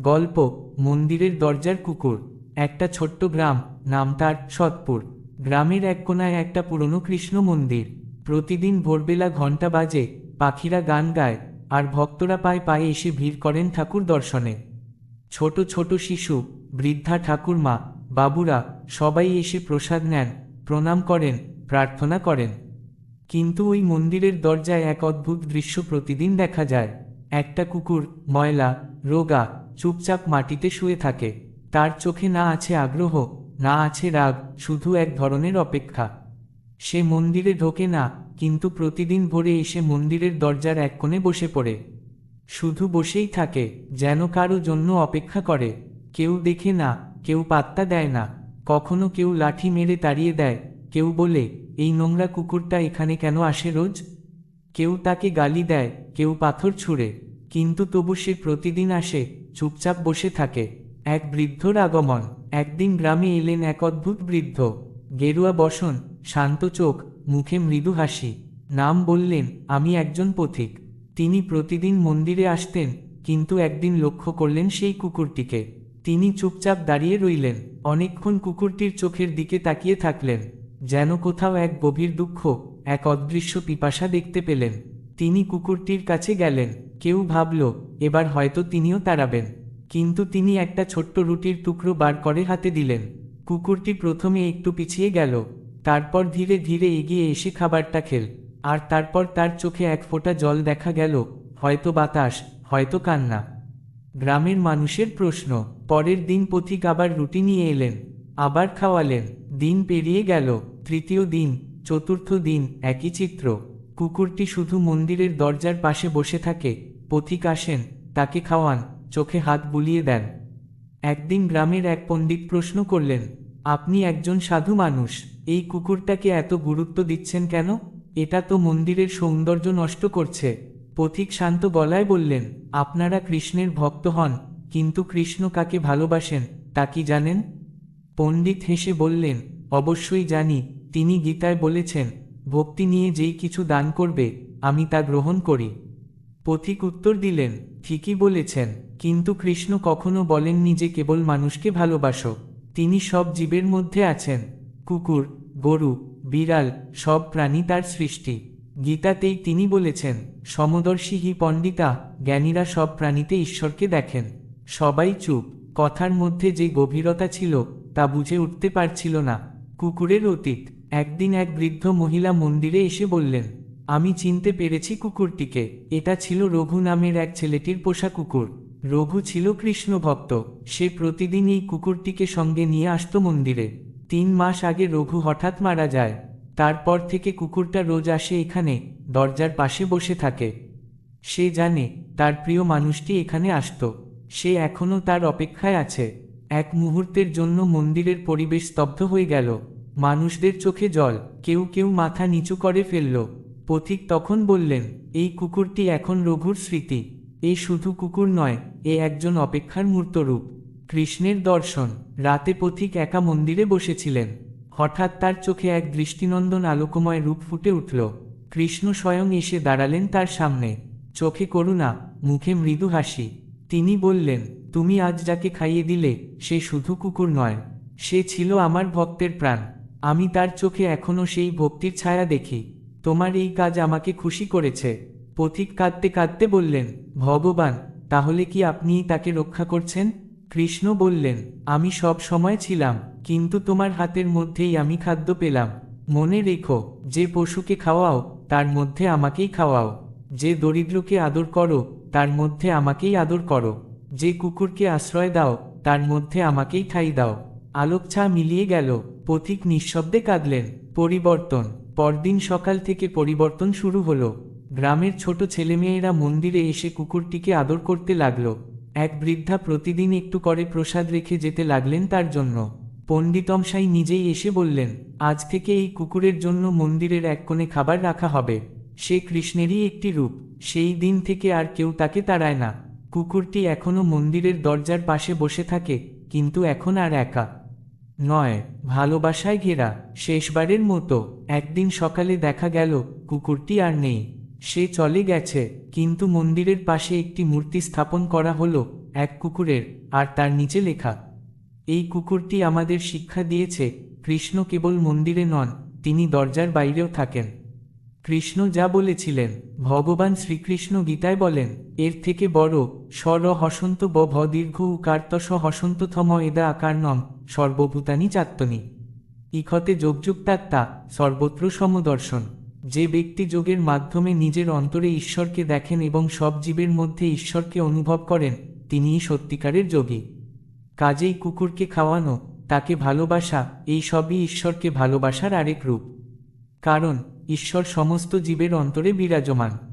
গল্প, মন্দিরের দরজার কুকুর, একটা ছোট্ট গ্রাম, নাম তার সৎপুর। গ্রামের এক কোনায় একটা পুরনো কৃষ্ণ মন্দির। প্রতিদিন ভোরবেলা ঘণ্টা বাজে, পাখিরা গান গায়, আর ভক্তরা পায়ে পায়ে এসে ভিড় করেন ঠাকুর দর্শনে। ছোট ছোট শিশু, বৃদ্ধা ঠাকুরমা, বাবুরা, সবাই এসে প্রসাদ নেন, প্রণাম করেন, প্রার্থনা করেন। কিন্তু ওই মন্দিরের দরজায় এক অদ্ভুত দৃশ্য প্রতিদিন দেখা যায়। একটা কুকুর, ময়লা, রোগা চুপচাপ মাটিতে শুয়ে থাকে। তার চোখে না আছে আগ্রহ, না আছে রাগ, শুধু এক ধরনের অপেক্ষা। সে মন্দিরে ঢোকে না, কিন্তু প্রতিদিন ভোরে এসে মন্দিরের দরজার এক কোণে বসে পড়ে। শুধু বসেই থাকে, যেন কারও জন্য অপেক্ষা করে। কেউ দেখে না, কেউ পাত্তা দেয় না। কখনো কেউ লাঠি মেরে তাড়িয়ে দেয়। কেউ বলে, এই নোংরা কুকুরটা এখানে কেন আসে রোজ? কেউ তাকে গালি দেয়, কেউ পাথর ছুঁড়ে। কিন্তু তবু সে প্রতিদিন আসে চুপচাপ বসে থাকে। এক বৃদ্ধর আগমন। একদিন গ্রামে এলেন এক অদ্ভুত বৃদ্ধ। গেরুয়া বসন, শান্ত চোখ, মুখে মৃদু হাসি। নাম বললেন, আমি একজন পথিক। তিনি প্রতিদিন মন্দিরে আসতেন, কিন্তু একদিন লক্ষ্য করলেন সেই কুকুরটিকে। তিনি চুপচাপ দাঁড়িয়ে রইলেন। অনেকক্ষণ কুকুরটির চোখের দিকে তাকিয়ে থাকলেন। যেন কোথাও এক গভীর দুঃখ, এক অদৃশ্য পিপাসা দেখতে পেলেন। তিনি কুকুরটির কাছে গেলেন। কেউ ভাবল, এবার হয়তো তিনিও তাড়াবেন। কিন্তু তিনি একটা ছোট্ট রুটির টুকরো বার করে হাতে দিলেন। কুকুরটি প্রথমে একটু পিছিয়ে গেল, তারপর ধীরে ধীরে এগিয়ে এসে খাবারটা খেল, আর তারপর তার চোখে এক ফোঁটা জল দেখা গেল, হয়তো বাতাস, হয়তো কান্না। গ্রামের মানুষের প্রশ্ন, পরের দিন পথিক আবার রুটি নিয়ে এলেন, আবার খাওয়ালেন, দিন পেরিয়ে গেল, তৃতীয় দিন, চতুর্থ দিন, একই চিত্র। কুকুরটি শুধু মন্দিরের দরজার পাশে বসে থাকে পথিক আসেন, তাকে খাওয়ান, চোখে হাত বুলিয়ে দেন। একদিন গ্রামের এক পণ্ডিত প্রশ্ন করলেন, আপনি একজন সাধু মানুষ, এই কুকুরটাকে এত গুরুত্ব দিচ্ছেন কেন? এটা তো মন্দিরের সৌন্দর্য নষ্ট করছে। পথিক শান্ত গলায় বললেন, আপনারা কৃষ্ণের ভক্ত হন, কিন্তু কৃষ্ণ কাকে ভালোবাসেন, তা কি জানেন? পণ্ডিত হেসে বললেন, অবশ্যই জানি, তিনি গীতায় বলেছেন, ভক্তি নিয়ে যেই কিছু দান করবে, আমি তা গ্রহণ করি পথিক উত্তর দিলেন, ঠিকই বলেছেন, কিন্তু কৃষ্ণ কখনো বলেননি যে কেবল মানুষকে ভালোবাসো। তিনি সব জীবের মধ্যে আছেন। কুকুর, গরু, বিড়াল, সব প্রাণী তার সৃষ্টি। গীতাতেই তিনি বলেছেন, সমদর্শী হি পণ্ডিতা, জ্ঞানীরা সব প্রাণীতে ঈশ্বরকে দেখেন। সবাই চুপ, কথার মধ্যে যে গভীরতা ছিল, তা বুঝে উঠতে পারছিল না। কুকুরের অতীত, একদিন এক বৃদ্ধ মহিলা মন্দিরে এসে বললেন আমি চিনতে পেরেছি কুকুরটিকে। এটা ছিল রঘু নামের এক ছেলেটির পোষা কুকুর। রঘু ছিল কৃষ্ণ ভক্ত। সে প্রতিদিন এই কুকুরটিকে সঙ্গে নিয়ে আসত মন্দিরে। তিন মাস আগে রঘু হঠাৎ মারা যায়। তারপর থেকে কুকুরটা রোজ আসে এখানে, দরজার পাশে বসে থাকে। সে জানে, তার প্রিয় মানুষটি এখানে আসত। সে এখনও তার অপেক্ষায় আছে। এক মুহূর্তের জন্য মন্দিরের পরিবেশ স্তব্ধ হয়ে গেল। মানুষদের চোখে জল, কেউ কেউ মাথা নিচু করে ফেলল। পথিক তখন বললেন, এই কুকুরটি এখন রঘুর স্মৃতি। এ শুধু কুকুর নয়, এ একজন অপেক্ষার মূর্তরূপ। কৃষ্ণের দর্শন। রাতে পথিক একা মন্দিরে বসেছিলেন। হঠাৎ তার চোখে এক দৃষ্টিনন্দন আলোকময় রূপ ফুটে উঠল। কৃষ্ণ স্বয়ং এসে দাঁড়ালেন তার সামনে। চোখে করুণা, মুখে মৃদু হাসি। তিনি বললেন, তুমি আজ যাকে খাইয়ে দিলে, সে শুধু কুকুর নয়। সে ছিল আমার ভক্তের প্রাণ। আমি তার চোখে এখনও সেই ভক্তির ছায়া দেখি। তোমার এই কাজ আমাকে খুশি করেছে। পথিক কাঁদতে কাঁদতে বললেন, ভগবান, তাহলে কি আপনি তাকে রক্ষা করছেন? কৃষ্ণ বললেন, আমি সব সময় ছিলাম, কিন্তু তোমার হাতের মধ্যেই আমি খাদ্য পেলাম। মনে রেখো, যে পশুকে খাওয়াও, তার মধ্যে আমাকেই খাওয়াও। যে দরিদ্রকে আদর করো, তার মধ্যে আমাকেই আদর করো। যে কুকুরকে আশ্রয় দাও, তার মধ্যে আমাকেই ঠাই দাও। আলোকছা মিলিয়ে গেল। পথিক নিঃশব্দে কাঁদলেন, পরিবর্তন পরদিন সকাল থেকে পরিবর্তন শুরু হলো। গ্রামের ছোট ছেলেমেয়েরা মন্দিরে এসে কুকুরটিকে আদর করতে লাগল। এক বৃদ্ধা প্রতিদিন একটু করে প্রসাদ রেখে যেতে লাগলেন তার জন্য। পণ্ডিতমশাই নিজেই এসে বললেন, আজ থেকে এই কুকুরের জন্য মন্দিরের এক কোণে খাবার রাখা হবে। সে কৃষ্ণেরই একটি রূপ, সেই দিন থেকে আর কেউ তাকে তাড়ায় না। কুকুরটি এখনও মন্দিরের দরজার পাশে বসে থাকে, কিন্তু এখন আর একা। নয়, ভালোবাসায় ঘেরা, শেষবারের মতো, একদিন সকালে দেখা গেল, কুকুরটি আর নেই। সে চলে গেছে, কিন্তু মন্দিরের পাশে একটি মূর্তি স্থাপন করা হলো, এক কুকুরের, আর তার নিচে লেখা। এই কুকুরটি আমাদের শিক্ষা দিয়েছে, কৃষ্ণ কেবল মন্দিরে নন, তিনি দরজার বাইরেও থাকেন। কৃষ্ণ যা বলেছিলেন, ভগবান শ্রীকৃষ্ণ গীতায় বলেন, এর থেকে বড় স্বর হসন্ত ব ভ দীর্ঘ উকার্তস হসন্ত থম এদা আকারণম, সর্বভূতানি চাত্তনি। ইখতে যোগযুক্তাত্মা, সর্বত্র সমদর্শন। যে ব্যক্তি যোগের মাধ্যমে নিজের অন্তরে ঈশ্বরকে দেখেন এবং সব জীবের মধ্যে ঈশ্বরকে অনুভব করেন, তিনিই সত্যিকারের যোগী। কাজেই কুকুরকে খাওয়ানো, তাকে ভালোবাসা, এই সবই ঈশ্বরকে ভালোবাসার আরেক রূপ। কারণ ঈশ্বর সমস্ত জীবের অন্তরে বিরাজমান।